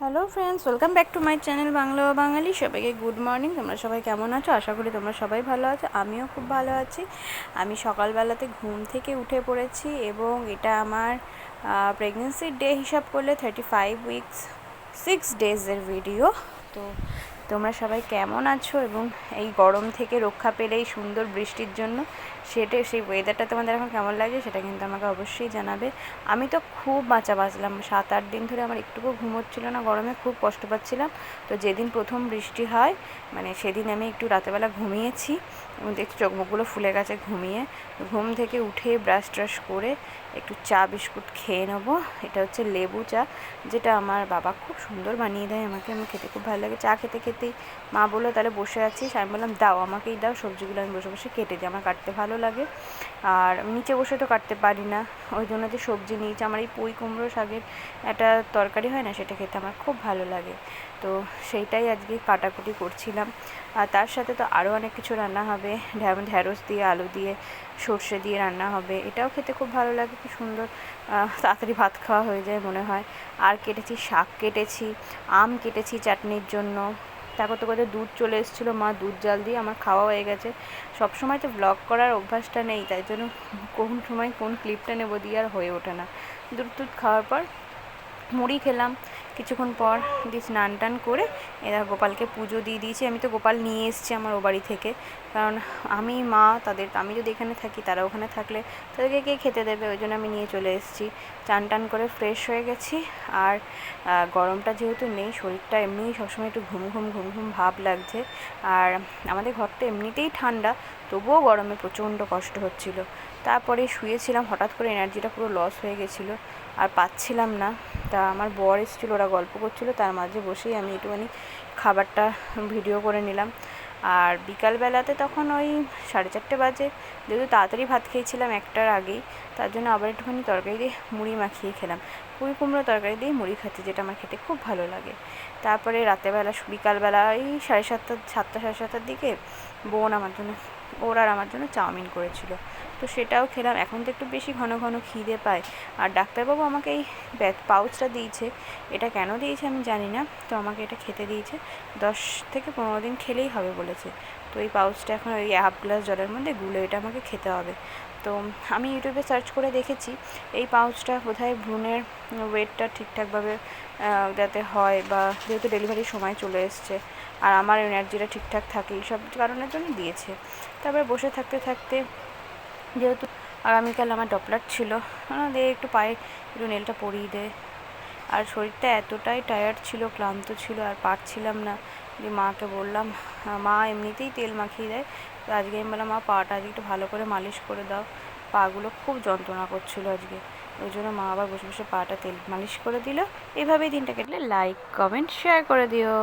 Hello friends welcome back to my channel Bangla ও বাঙালি সবাইকে good morning তোমরা সবাই কেমন আছো? আশা করি তোমরা সবাই ভালো আছো, আমিও খুব ভালো আছি। আমি সকালবেলাতে ঘুম থেকে উঠে পড়েছি এবং এটা আমার প্রেগনেন্সির ডে হিসাব করলে থার্টি ফাইভ উইকস সিক্স ডেজের ভিডিও তো তোমরা সবাই কেমন আছো এবং এই গরম থেকে রক্ষা পেলে এই সুন্দর বৃষ্টির জন্য সেটা সেই ওয়েদারটা তোমাদের এখন কেমন লাগে সেটা কিন্তু আমাকে অবশ্যই জানাবে। আমি তো খুব বাঁচা বাঁচলাম সাত আট দিন ধরে আমার একটুকু ঘুম না, গরমে খুব কষ্ট পাচ্ছিলাম। তো যেদিন প্রথম বৃষ্টি হয় মানে সেদিন আমি একটু রাতেবেলা ঘুমিয়েছি দেখছি চোখ মুখগুলো ফুলে গেছে ঘুমিয়ে। ঘুম থেকে উঠে ব্রাশ ট্রাশ করে একটু চা, বিস্কুট খেয়ে নেব। এটা হচ্ছে লেবু চা, যেটা আমার বাবা খুব সুন্দর বানিয়ে দেয় আমাকে আমি খেতে খুব ভালো লাগে। চা খেতে খেতেই মা বলল, তাহলে বসে আছিস? আমি বললাম, দাও, আমাকেই দাও, সবজিগুলো আমি বসে বসে কেটে দিই, আমার কাটতে ভালো লাগে। আর নিচে বসে তো কাটতে পারি না। ওই জন্য যে সবজি নিয়েছি, আমার এই পুঁই কুমড়ো শাকের একটা তরকারি হয় না, সেটা খেতে আমার খুব ভালো লাগে। তো সেইটাই আজকে কাটাকুটি করছিলাম। আর তার সাথে তো আরও অনেক কিছু রান্না হবে। ঢ্যাঁড়স দিয়ে, আলু দিয়ে, সর্ষে দিয়ে রান্না হবে। এটাও খেতে খুব ভালো লাগে, কি সুন্দর তাড়াতাড়ি ভাত খাওয়া হয়ে যায় মনে হয়। আর কেটেছি শাক কেটেছি, আম কেটেছি চাটনির জন্য। তারপর করতে করতে দুধ চলে এসেছিল, মা দুধ জাল দিয়ে আমার খাওয়া হয়ে গেছে। সব সময় তো ব্লগ করার অভ্যাসটা নেই, তাই জন্য কোন সময় কোন ক্লিপটা নেব দিয়ে আর হয়ে ওঠে না। দুধ টুধ খাওয়ার পর মুড়ি খেলাম কিছুক্ষণ পর দিয়ে স্নান টান করে এরা গোপালকে পুজো দিয়ে দিয়েছি। আমি তো গোপাল নিয়ে এসেছি আমার ও বাড়ি থেকে। কারণ আমি, মা, তাদের, আমি যদি এখানে থাকি, তারা ওখানে থাকলে তাদেরকে কে খেতে দেবে? ওই জন্য আমি নিয়ে চলে এসেছি। চান টান করে ফ্রেশ হয়ে গেছি। আর গরমটা যেহেতু নেই, শরীরটা এমনিই সবসময় একটু ঘুম ঘুম ঘুম ঘুম ভাব লাগছে। আর আমাদের ঘরটা এমনিতেই ঠান্ডা, তবুও গরমে প্রচণ্ড কষ্ট হচ্ছিল। তারপরে শুয়েছিলাম, হঠাৎ করে এনার্জিটা পুরো লস হয়ে গেছিল। আর পাচ্ছিলাম না। তা আমার বর এসেছিল, ওরা গল্প করছিল, তার মাঝে বসেই আমি একটুখানি খাবারটা ভিডিও করে নিলাম। আর বিকালবেলাতে তখন ওই সাড়ে চারটে বাজে, যেহেতু তাড়াতাড়ি ভাত খেয়েছিলাম একটার আগেই, তার জন্য আবার একটুখানি তরকারি দিয়ে মুড়ি মাখিয়ে খেলাম। পুঁই কুমড়ো তরকারি দিয়ে মুড়ি খাচ্ছি, যেটা আমার খেতে খুব ভালো লাগে। তারপরে রাতেরবেলা বিকালবেলা এই সাড়ে সাতটা সাতটা, সাড়ে সাতটার দিকে বোন আমার জন্য ওর আর আমার জন্য চাউমিন করেছিল। তো সেটাও খেলাম। এখন তো একটু বেশি ঘন ঘন খিদে পায়। আর ডাক্তারবাবু আমাকে এই পাউচটা দিয়েছে। এটা কেন দিয়েছে আমি জানি না। তো আমাকে এটা খেতে দিয়েছে। দশ থেকে পনেরো দিন খেলেই হবে বলেছে। তো এই পাউচটা এখন ওই হাফ গ্লাস জলের মধ্যে গুলে এটা আমাকে খেতে হবে। তো আমি ইউটিউবে সার্চ করে দেখেছি, এই পাউচটা কোথায় ভ্রূণের ওয়েটটা ঠিকঠাকভাবে যাতে হয় বা যেহেতু ডেলিভারির সময় চলে এসছে আর আমার এনার্জিটা ঠিকঠাক থাকে, এইসব কারণের জন্য দিয়েছে। তারপরে বসে থাকতে থাকতে যেহেতু আগামীকাল আমার ডপলার ছিল দিয়ে একটু পায়ে একটু নেলটা পরিয়ে দে। আর শরীরটা এতটাই টায়ার্ড ছিল, ক্লান্ত ছিল আর পারছিলাম না। দিয়ে মাকে বললাম মা এমনিতেই তেল মাখিয়ে দেয়। তো আজকে আমি বললাম, মা, পাটা আজকে একটু ভালো করে মালিশ করে দাও। পাগুলো খুব যন্ত্রণা করছিল আজকে। ওই জন্য মা আবার বসে বসে পাটা তেল মালিশ করে দিল। এভাবেই দিনটা কেটলে লাইক, কমেন্ট, শেয়ার করে দিও।